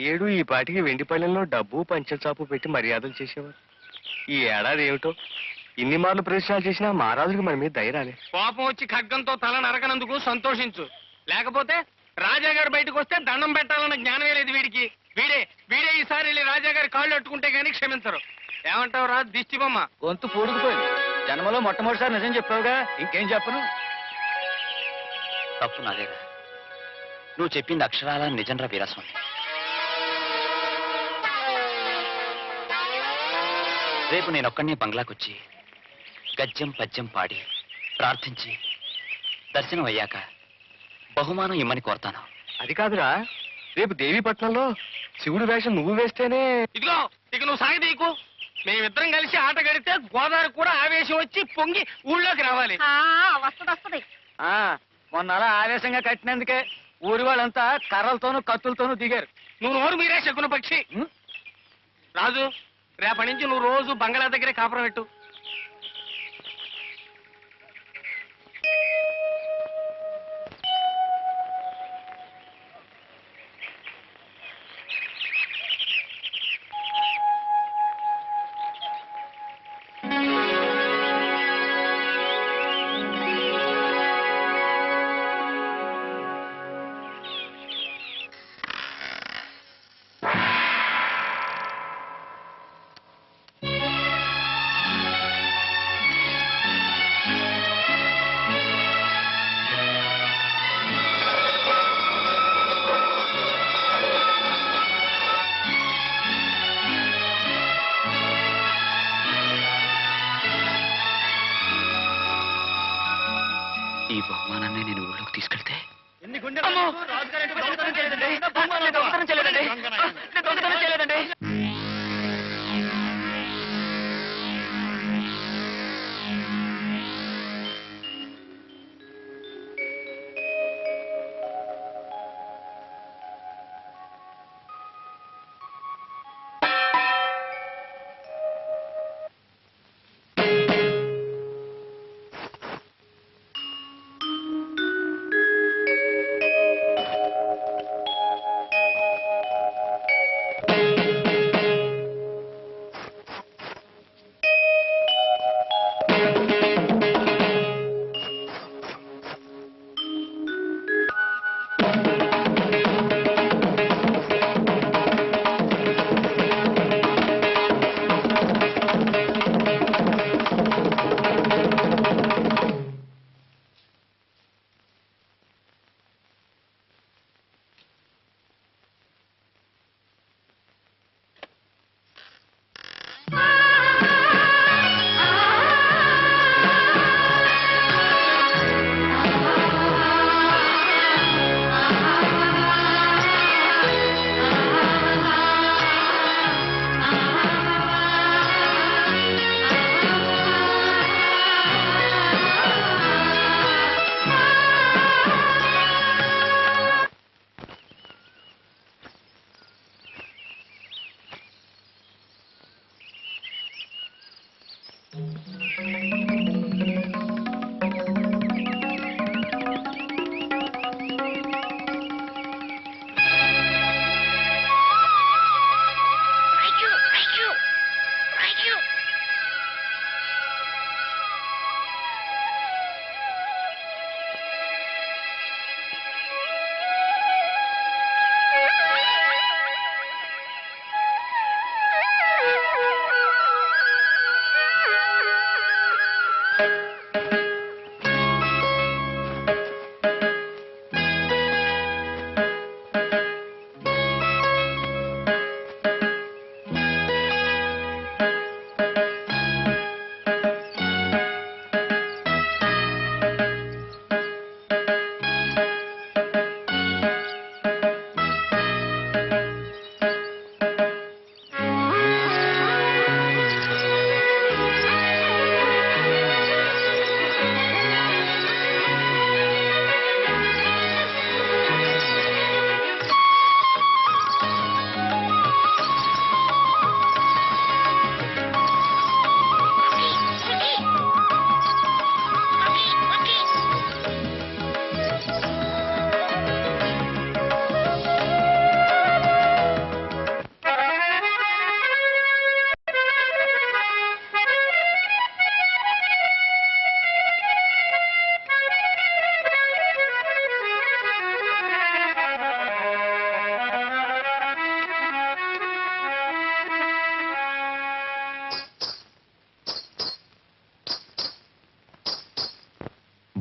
ఏడు ఈ పాటికి వెండి పళ్ళెంలో డబ్బు పంచచాపు పెట్టి మర్యాదలు చేసేవారు. ఈ ఏడాది ఏమిటో? ఇన్ని మార్లు ప్రదర్శనలు చేసినా మహారాజుకి మన మీద ధైర్యాలే కోపం వచ్చి ఖడ్గంతో తల నరకనందుకు సంతోషించు. లేకపోతే రాజా గారు బయటకు వస్తే దండం పెట్టాలన్న జ్ఞానమే లేదు వీడికి. వీడే వీడే ఈసారి వెళ్ళి రాజా గారి కాళ్ళు అట్టుకుంటే గానీ క్షమించరు. ఏమంటావు రా దిష్టి బొమ్మ? గొంతు పూడుకుపోయింది. జన్మలో మొట్టమొదటిసారి నిజం చెప్పావుగా? ఇంకేం చెప్పను? తప్పు నాదేరా నువ్వు చెప్పింది అక్షరాల నిజంరా వీరస్వామి? రేపు నేను ఒక్కడిని బంగ్లాకొచ్చి గద్యం పద్యం పాడి ప్రార్థించి దర్శనం అయ్యాక బహుమానం ఇమ్మని కోరతాను. అది కాదురా. రేపు దేవీపట్నంలో శివుడి వేషం నువ్వు వేస్తేనే ఇదిగో ఇక నువ్వు సాగదీకు మేమిద్దరం కలిసి ఆట గడితే గోదావరి కూడా ఆవేశం వచ్చి పొంగి ఊళ్ళోకి రావాలి. వస్తుంది వస్తుంది. ఆ, మొన్న అలా ఆవేశంగా కట్టినందుకే ఊరి వాళ్ళంతా కర్రలతోనూ కత్తులతోనూ దిగారు. నువ్వు నోరు మీరే శకున పక్షి? రాజు రేపటి నుంచి నువ్వు రోజు బంగాళా దగ్గరే కాపురం పెట్టు. ఈ బహుమానాన్ని నేను ఊళ్ళోకి తీసుకెళ్తే అమ్మో! నేను దొంగతనం చేయలేదండి. దొంగతనం చేయలేదండి.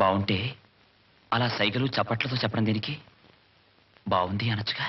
బాగుంటే అలా సైగలు చప్పట్లతో చెప్పడం దీనికి? బాగుంది అనొచ్చుగా.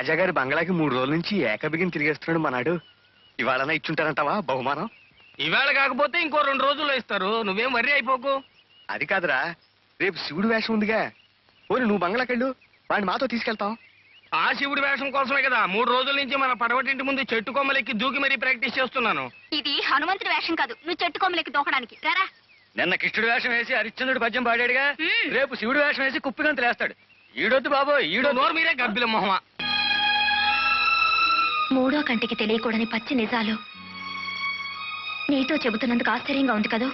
రాజాగారి బంగ్లాకి మూడు రోజుల నుంచి ఏకబిగిన తిరిగేస్తున్నాడు మనాడు. ఇవాళనా ఇచ్చుంటారంటావా బహుమానం? ఈవేళ కాకపోతే ఇంకో రెండు రోజుల్లో ఇస్తారు. నువ్వేం వర్రీ అయిపోకు. అది కాదురా. రేపు శివుడు వేషం ఉందిగా. పోనీ నువ్వు బంగ్లాకెళ్ళు. వాడిని మాతో తీసుకెళ్తాం. ఆ శివుడి వేషం కోసమే కదా. మూడు రోజుల నుంచి మన పడవటింటి ముందు చెట్టు కొమ్మలెక్కి దూకి మరీ ప్రాక్టీస్ చేస్తున్నాను. ఇది హనుమంతుడి వేషం కాదు. నువ్వు చెట్టు కొమ్మలకి దూకడానికి. రారా నిన్న కృష్ణుడు వేషం వేసి హరిశ్చంద్రుడు పద్యం పాడాడుగా. రేపు శివుడు వేషం వేసి కుప్పిగంతులు వేస్తాడు ఈడొద్దు బాబు ఈడో నోరు మీరే గబ్బిల మొహమా. మూడో కంటికి తెలియకూడని పచ్చి నిజాలు. నీతో చెబుతున్నందుకు ఆశ్చర్యంగా ఉంది కదూ?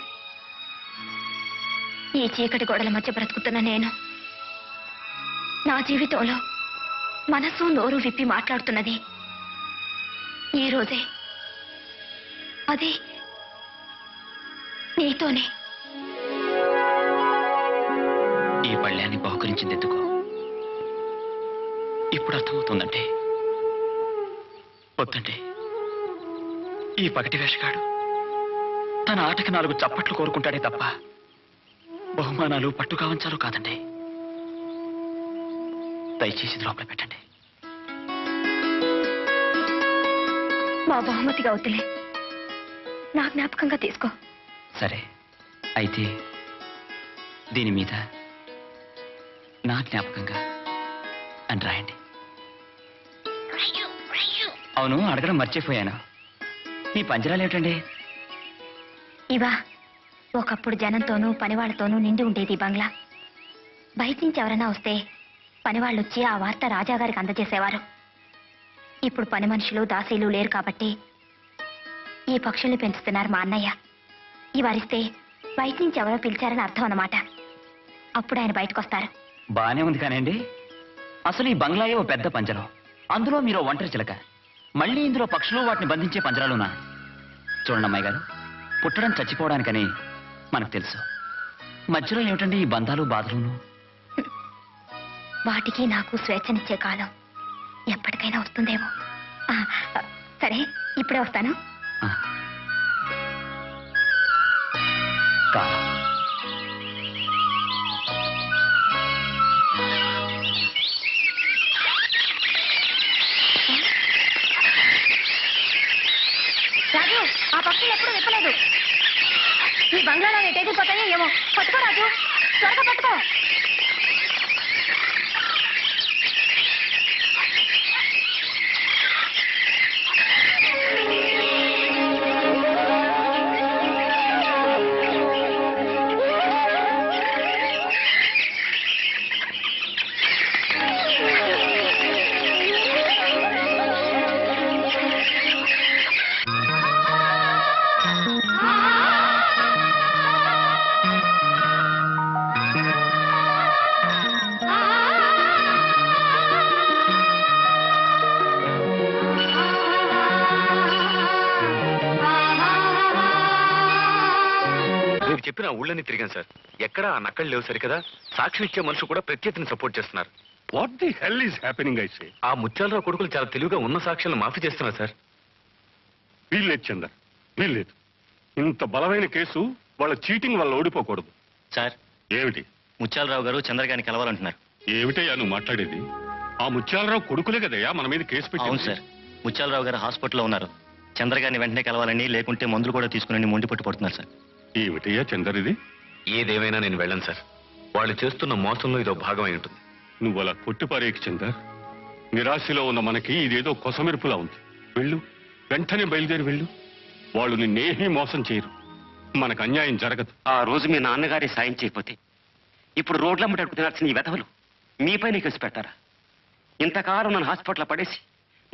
ఈ చీకటి గోడల మధ్య బ్రతుకుతున్న నేను. నా జీవితంలో మనసు నోరు విప్పి మాట్లాడుతున్నది. ఈ రోజే. అది నీతోనే. ఈ పళ్ళ్యాన్ని బహుకరించింది ఎందుకు ఇప్పుడు అర్థమవుతుందంటే వద్దండి. ఈ పగటి వేషగాడు. తన ఆటకి నాలుగు చప్పట్లు కోరుకుంటాడే తప్ప బహుమానాలు పట్టు కావంచాలు కాదండి. దయచేసి లోపల పెట్టండి. మా బహుమతిగా అవుతులే నా జ్ఞాపకంగా తీసుకో. సరే. అయితే దీని మీద నా జ్ఞాపకంగా అని రాయండి. అవును అడగడం మర్చిపోయాను. మీ పంజరాలు ఏమిటండి? ఇవా ఒకప్పుడు జనంతోనూ పనివాళ్ళతోనూ నిండి ఉండేది ఈ బంగ్లా. బయట నుంచి ఎవరైనా వస్తే పనివాళ్ళు వచ్చి ఆ వార్త రాజాగారికి అందజేసేవారు. ఇప్పుడు పని మనుషులు దాసీలు లేరు కాబట్టి ఈ పక్షుల్ని పెంచుతున్నారు మా అన్నయ్య. ఇవరిస్తే బయట నుంచి ఎవరో పిలిచారని అర్థం అన్నమాట. అప్పుడు ఆయన బయటకు వస్తారు బానే ఉంది కానండి. అసలు ఈ బంగ్లాయే ఓ పెద్ద పంజరం. అందులో మీరు ఒంటరి చిలక. మళ్ళీ ఇందులో పక్షులు వాటిని బంధించే పంజరాలునా చూడండి అమ్మాయి గారు పుట్టడం చచ్చిపోవడానికని మనకు తెలుసు. మధ్యలో ఏమిటండి ఈ బంధాలు బాధలును? వాటికి నాకు స్వేచ్ఛనిచ్చే కాలం ఎప్పటికైనా వస్తుందేమో. సరే ఇప్పుడే వస్తాను. కాలం. రాజు ఆ పక్షులు ఎప్పుడు విప్పలేదు. ఈ బంగ్లాలో ఎటెగిపోతాయో ఏమో. పట్టుకో రాజు త్వరగా పట్టుకో. చెప్పిన ఆ ఊళ్ళని తిరిగాను సార్. ఎక్కడా ఆ నక్కలు లేవు సరికదా? సాక్ష్యం ఇచ్చే మనుషులు కూడా ప్రత్యర్థిని సపోర్ట్ చేస్తున్నారు. What the hell is happening I say ఆ ముత్యాలరావు కొడుకులు చాలా తెలివిగా ఉన్న సాక్ష్యాలను మాఫీ చేస్తున్నారు సార్. వీల్లేదు చందర్. వీల్లేదు ఇంత బలమైన కేసు వాళ్ళ చీటింగ్ వల్ల ఓడిపోకూడదు. సార్ ఏమిటి? ముత్యాలరావు గారు చంద్రగారిని కలవాలంటున్నారు. ఏమిటయ్యా నువ్వు మాట్లాడేది? ఆ ముత్యాలరావు కొడుకులే కదయ్యా మన మీద కేసు అవును సార్. ముత్యాలరావు గారు హాస్పిటల్లో ఉన్నారు. చంద్రగారిని వెంటనే కలవాలని లేకుంటే మందులు కూడా తీసుకుని మొండి పట్టు పడుతున్నారు సార్. ఏమిటయ్యా చందర్ ఇది? ఏదేమైనా నేను వెళ్ళను సార్. వాళ్ళు చేస్తున్న మోసంలో ఇదో భాగమై ఉంటుంది. నువ్వు అలా కొట్టిపారేకి చందర్. నిరాశలో ఉన్న మనకి ఇదేదో కొసమెరుపులా ఉంది. వెళ్ళు. వెంటనే బయలుదేరి వెళ్ళు. వాళ్ళు నిన్నేమీ మోసం చేయరు. మనకు అన్యాయం జరగదు. ఆ రోజు మీ నాన్నగారి సాయం చేయకపోతే ఇప్పుడు రోడ్లమ్మట తినాల్సిన ఈ వెధవలు మీపైన కేసు పెడతారా? ఇంతకాలం నన్ను హాస్పిటల్లో పడేసి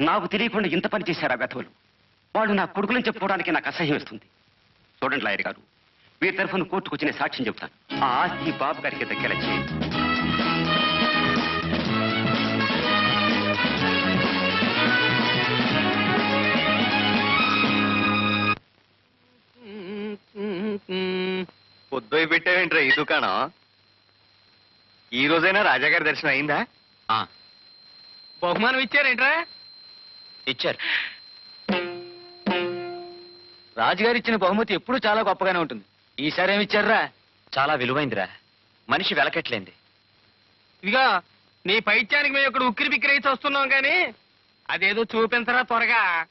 నాకు తెలియకుండా ఇంత పని చేశారా వెధవలు? వాళ్ళు నా కొడుకులని చెప్పుకోవడానికి నాకు అసహ్యం వేస్తుంది. చూడండి లాయర్ గారు వీరి తరఫున కోర్టుకు వచ్చిన సాక్ష్యం చెప్తాను ఆ ఆస్తి బాబు గారికి దక్కేలా చేయండి పొద్దు పెట్టావేంట్రా ఈ దుకాణం? ఈ రోజైనా రాజాగారి దర్శనం అయిందా? బహుమానం ఇచ్చారేంట్రా? ఇచ్చారు. రాజుగారు ఇచ్చిన బహుమతి ఎప్పుడూ చాలా గొప్పగానే ఉంటుంది. ఈసారి ఏమి ఇచ్చారా చాలా విలువైందిరా. మనిషి వెలకట్లేంది ఇదిగో నీ పైత్యానికి మేము ఇక్కడ ఉక్కిరి బిక్కిరి అయితే వస్తున్నాం కానీ అదేదో చూపించరా త్వరగా.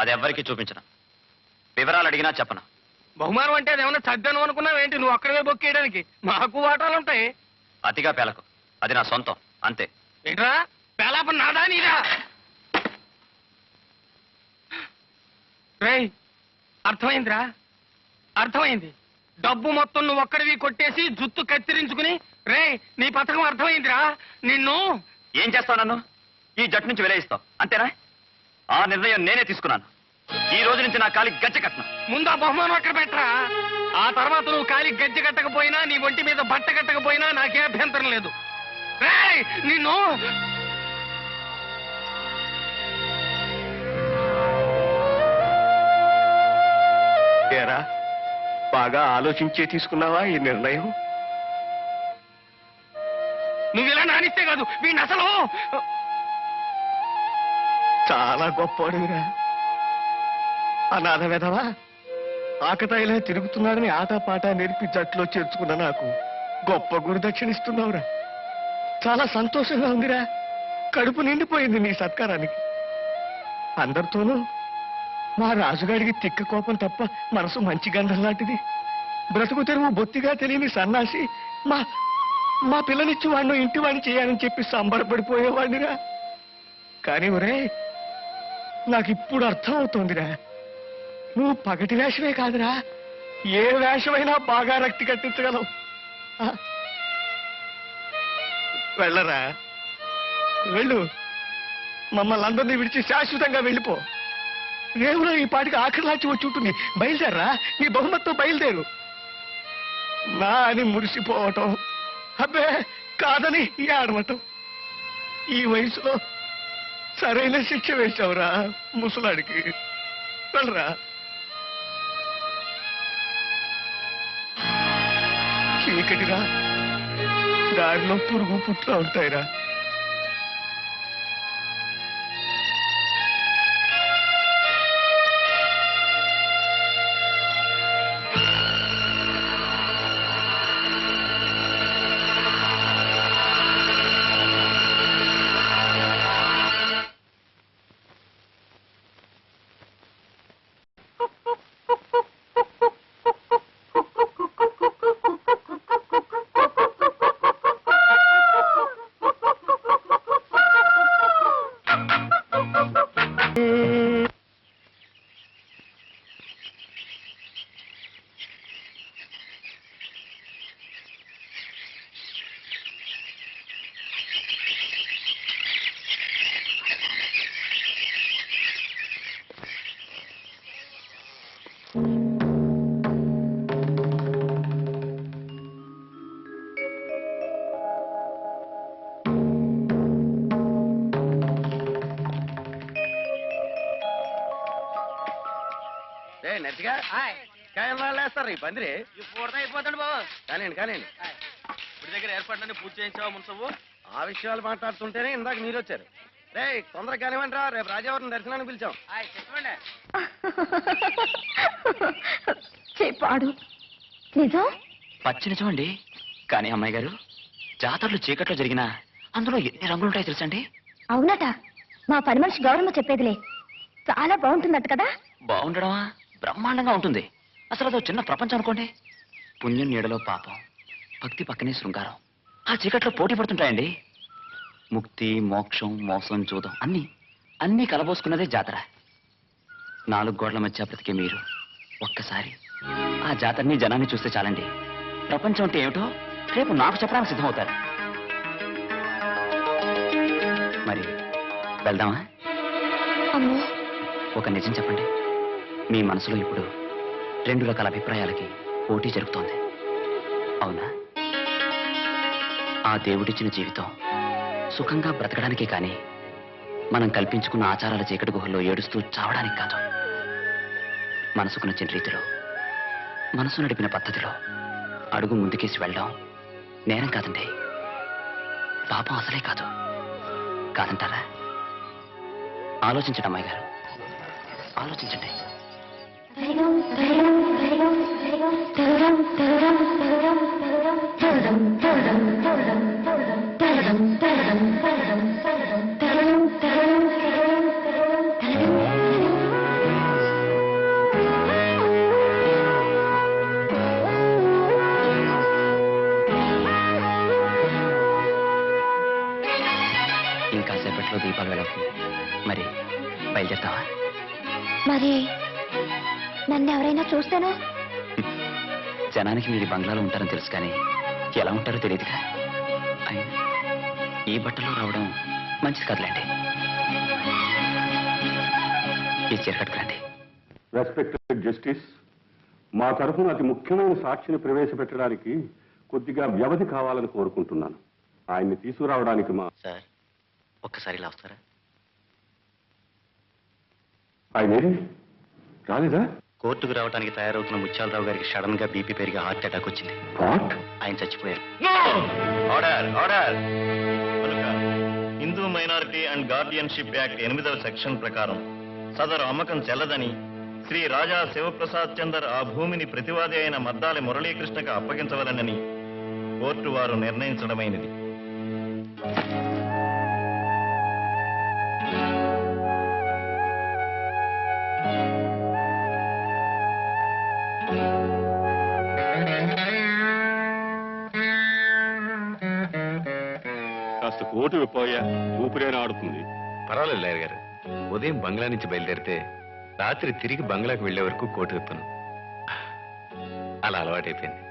అది ఎవ్వరికీ చూపించను. వివరాలు అడిగినా చెప్పను. బహుమానం అంటే అదేమన్నా చద్దను అనుకున్నావేంటి నువ్వు అక్కడవే బొక్కేయడానికి మాకు వాటాలు ఉంటాయి. అతిగా పేలకు. అది నా సొంతం. అంతే. ఏంట్రా? పేలాప నాదా? రేయ్ అర్థమైందిరా? అర్థమైంది. డబ్బు మొత్తం నువ్వు ఒక్కడివి కొట్టేసి జుత్తు కత్తిరించుకుని రేయ్ నీ పథకం అర్థమైందిరా. నిన్ను ఏం చేస్తావు నన్ను? ఈ జట్టు నుంచి విలయిస్తావు. అంతేనా? ఆ నిర్ణయం నేనే తీసుకున్నాను. ఈ రోజు నుంచి నా కాలి గజ్జ కట్టను. ముందు ఆ బహుమానం అక్కడ పెట్టరా? ఆ తర్వాత నువ్వు కాలి గజ్జి కట్టకపోయినా నీ ఒంటి మీద బట్ట కట్టకపోయినా నాకే అభ్యంతరం లేదు. రేయ్ నిన్ను ఏరా? బాగా ఆలోచించే తీసుకున్నావా ఈ నిర్ణయం? నువ్వు ఇలా నానిస్తే కాదు వీడిని అసలు చాలా గొప్పవాడురా అనాథ విధవా ఆకతాయిలా తిరుగుతున్నాడని ఆటపాట నేర్పి జట్లో చేర్చుకున్న నాకు గొప్ప గురుదక్షిణ ఇస్తున్నావురా చాలా సంతోషంగా ఉందిరా. కడుపు నిండిపోయింది నీ సత్కారానికి. అందరితోనూ మా రాజుగాడికి తిక్క కోపం తప్ప మనసు మంచి గంధం లాంటిది. బ్రతుకు తెరువు బొత్తిగా తెలియని సన్నాసి మా మా పిల్లనిచ్చి వాడిని ఇంటి వాడిని చేయాలని చెప్పి సంబరపడిపోయేవాడినిరా. కానీ ఒరే నాకు ఇప్పుడు అర్థం అవుతోందిరా నువ్వు పగటి వేషమే కాదురా. ఏ వేషమైనా బాగా రక్తి కట్టించగలవు. వెళ్ళరా. వెళ్ళు. మమ్మల్ని అందరినీ విడిచి శాశ్వతంగా వెళ్ళిపో. రేవులో ఈ పాటికి ఆఖరిలాచి వచ్చి ఉంటుంది. బయలుదేరరా. నీ బహుమతితో బయలుదేరు. నా అని మురిసిపోవటం. అబ్బే కాదని ఈ ఆడవటం ఈ వయసులో సరైన శిక్ష వేశావురా ముసలాడికి. వెళ్ళరా. చీకటిరా. దారిలో పురుగు పుట్ల ఉంటాయిరా. ఈ పందిరి. ఇప్పుడు అయిపోతాడు బాబు. కానివ్వండి కానివ్వండి ఇప్పుడు దగ్గర ఏర్పాట్లన్నీ పూర్తి చేయించావా మున్సబు ఆ విషయాలు మాట్లాడుతుంటేనే ఇందాక మీరు వచ్చారు. రే తొందరగా కానివ్వండి రా రేపు రాజావారిని దర్శనానికి పిలిచాం. చెప్పండి. చెప్పాడు. నిజం పచ్చి నిజమండి కానీ అమ్మాయి గారు జాతరలు చీకట్లో జరిగినా అందులో ఎన్ని రంగులుంటాయో తెలుసండి? అవునట. మా పని మనిషి గౌరమ్మ చెప్పేదిలే. చాలా బాగుంటుందట కదా? బాగుండడమా? బ్రహ్మాండంగా ఉంటుంది. అసలు అదో చిన్న ప్రపంచం అనుకోండి. పుణ్యం నీడలో పాపం భక్తి పక్కనే శృంగారం. ఆ చీకట్లో పోటీ పడుతుంటాయండి. ముక్తి మోక్షం మోసం జూదం అన్నీ అన్నీ కలబోసుకున్నదే జాతర. నాలుగు గోడల మధ్య బ్రతికే మీరు ఒక్కసారి ఆ జాతరని జనాన్ని చూస్తే చాలండి. ప్రపంచం అంటే ఏమిటో రేపు నాకు చెప్పడానికి సిద్ధమవుతారు. మరి వెళ్దామా? అమ్మో. ఒక నిజం చెప్పండి. మీ మనసులో ఇప్పుడు రెండు రకాల అభిప్రాయాలకి పోటీ జరుగుతోంది. అవునా? ఆ దేవుడిచ్చిన జీవితం సుఖంగా బ్రతకడానికే కానీ మనం కల్పించుకున్న ఆచారాల చీకటి గుహల్లో ఏడుస్తూ చావడానికి కాదు. మనసుకు నచ్చిన రీతిలో మనసు నడిపిన పద్ధతిలో అడుగు ముందుకేసి వెళ్ళడం నేరం కాదండి. పాపం అసలే కాదు. కాదంటారా? ఆలోచించండి అమ్మాయి గారు ఆలోచించండి ఇంకా దీపాలు వెళవుతుంది మరి బయలుదేరుతావా? మరి నన్ను ఎవరైనా చూస్తేనో జనానికి మీరు బంగ్లాలో ఉంటారని తెలుసు కానీ ఎలా ఉంటారో తెలియదుగా. అయినా ఈ బట్టలో రావడం మంచిది కాదులేండి. ఈ చీర కట్టుకురండి. రెస్పెక్టెడ్ జస్టిస్ మా తరఫున అతి ముఖ్యమైన సాక్షిని ప్రవేశపెట్టడానికి కొద్దిగా వ్యవధి కావాలని కోరుకుంటున్నాను. ఆయన్ని తీసుకురావడానికి మా సార్ ఒక్కసారి ఇలా వస్తారా? ఆయన? రాలేదా? కోర్టుకు రావడానికి తయారవుతున్న ముత్యాలరావు గారికి సడన్గా బీపీ పెరిగి హార్ట్ అటాక్ వచ్చింది. ఆయన చచ్చిపోయారు. ఆర్డర్ ఆర్డర్ కనుక Hindu minority and guardianship act ఎనిమిదవ సెక్షన్ ప్రకారం సదరు అమ్మకం చెల్లదని శ్రీ రాజా శివప్రసాద్ చందర్ ఆ భూమిని ప్రతివాది అయిన మద్దాలి మురళీకృష్ణకు అప్పగించవలనని కోర్టు వారు నిర్ణయించడమైనది. కాస్త కోటు విప్పోయా ఊపిరేనా ఆడుతుంది. పర్వాలేదు లాయర్ గారు. ఉదయం బంగ్లా నుంచి బయలుదేరితే రాత్రి తిరిగి బంగ్లాకు వెళ్ళే వరకు కోటు విప్పను అలా అలవాటైపోయింది.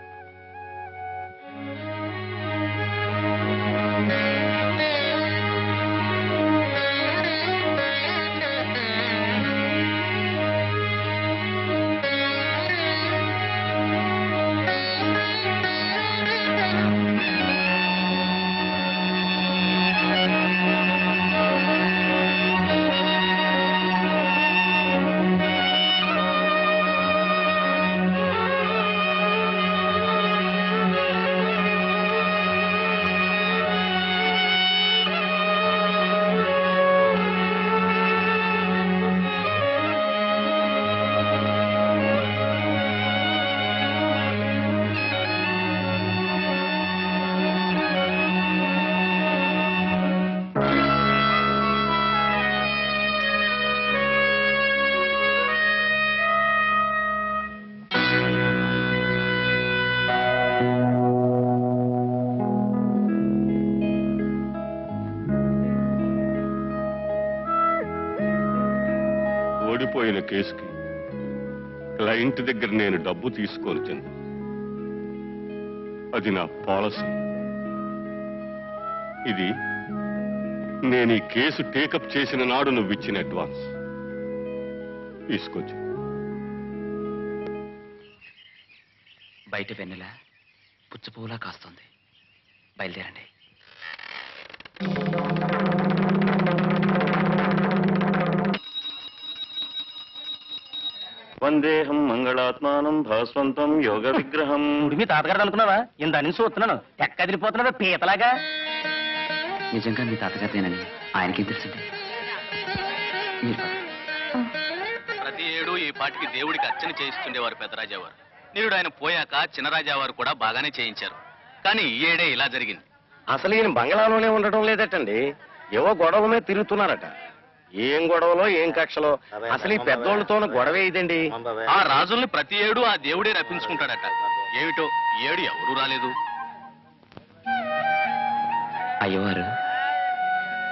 పోయిన కేసుకి క్లయింట్ దగ్గర నేను డబ్బు తీసుకోను అది నా పాలసీ. ఇది నేను ఈ కేసు టేకప్ చేసిన నాడు నువ్వు ఇచ్చిన అడ్వాన్స్. తీసుకోవచ్చు బయట వెన్నెల పుచ్చపువ్వులా కాస్తుంది. బయలుదేరండి. వందేహం మంగళాత్మానం భాస్వంతం యోగ విగ్రహం. మీ తాతగారు అనుకున్నావా? ఇంత నుంచి చూస్తున్నాను. ఎక్క కదిలిపోతున్నాడు పీతలాగా. నిజంగా మీ తాతగారిదేనని ఆయనకేం పదండి. ప్రతి ఏడు ఈ పాటికి దేవుడికి అర్చన చేయిస్తుండేవారు పెద్దరాజావారు నేడు ఆయన పోయాక చిన్నరాజావారు కూడా బాగానే చేయించారు. కానీ ఈ ఏడే ఇలా జరిగింది. అసలు ఈయన బంగ్లాలోనే ఉండటం లేదటండి. ఏవో గొడవ మీద తిరుగుతున్నారట. ఏం గొడవలో ఏం కక్షలో? అసలు ఈ పెద్దోళ్ళతోనూ గొడవే ఇదండి ఆ రాజుల్ని ప్రతి ఏడు ఆ దేవుడే రప్పించుకుంటాడట. ఏమిటో ఈ ఏడు ఎవరూ రాలేదు. అయ్యవారు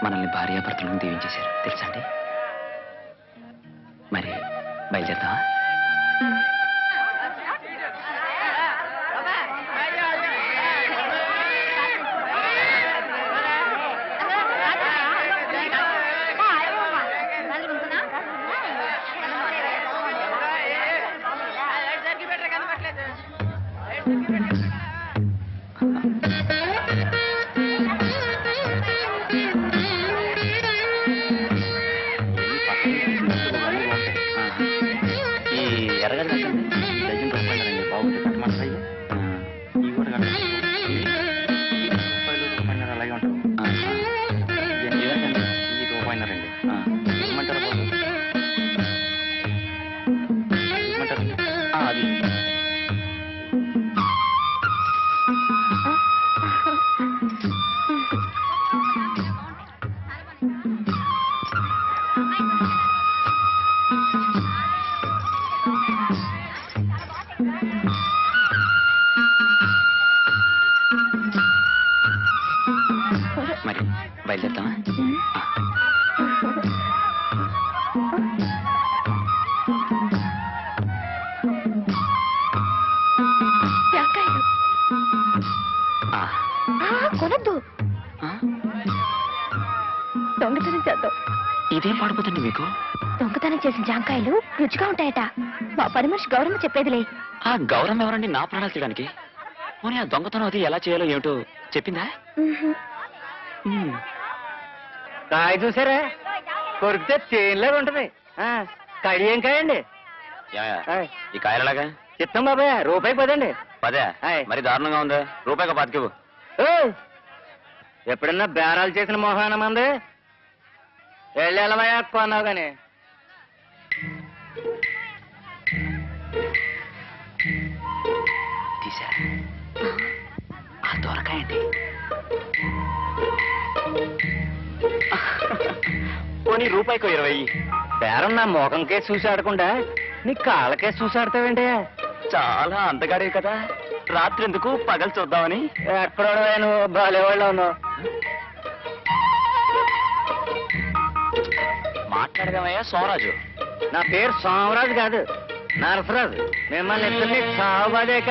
మనల్ని భార్యాభర్తలను దీవించేశారు. తెలుసా అండి? మరి బయలుదేరదామా అది పని మనిషి గౌరమ్మ చెప్పేదిలే. ఆ గౌరవం ఎవరండి? నా ప్రాణాలు తీయడానికి. పోనీ ఆ దొంగతనం అది ఎలా చేయాలో ఏమిటో చెప్పిందా. ఉమ్. కాయ చూసారా? కొరికితే తేనెలాగా ఉంటది. ఆ, కడి ఏం కాయండి? ఆయ్. ఈ కాయలలాగా? చిత్తం బాబాయ్ రూపాయి పదండి. పదే. ఆయ్. మరి దారుణంగా ఉందా? రూపాయిగా బతికివు! ఎప్పుడన్నా బేరాలు చేసిన మొహాన మంది? వెళ్ళవయా కొన్నావు గాని పోనీ రూపాయికో ఇరవై. బేరం నా ముఖంకే చూసి ఆడకుండా నీ కాళ్ళకే చూసి ఆడతావేంటి? చాలా అందగాడే కదా. రాత్రి ఎందుకు పగలు చూద్దామని? ఎక్కడో నువ్వు? బాలేవాళ్ళు ఉన్నావు. మాట్లాడదామయ్యా సోమరాజు. నా పేరు సోమరాజు కాదు. నరసరాజు మిమ్మల్ని ఇద్దరిని సాగుబాదేక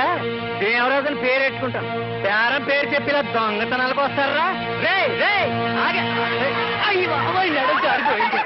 దేవరాజుని పేరు పెట్టుకుంటాను పేరం పేరు చెప్పి ఇలా దొంగతనాలకు వస్తారా? రే రే ఆగే. అయ్యి బాబోయ్ నడుం జారిపోయింది.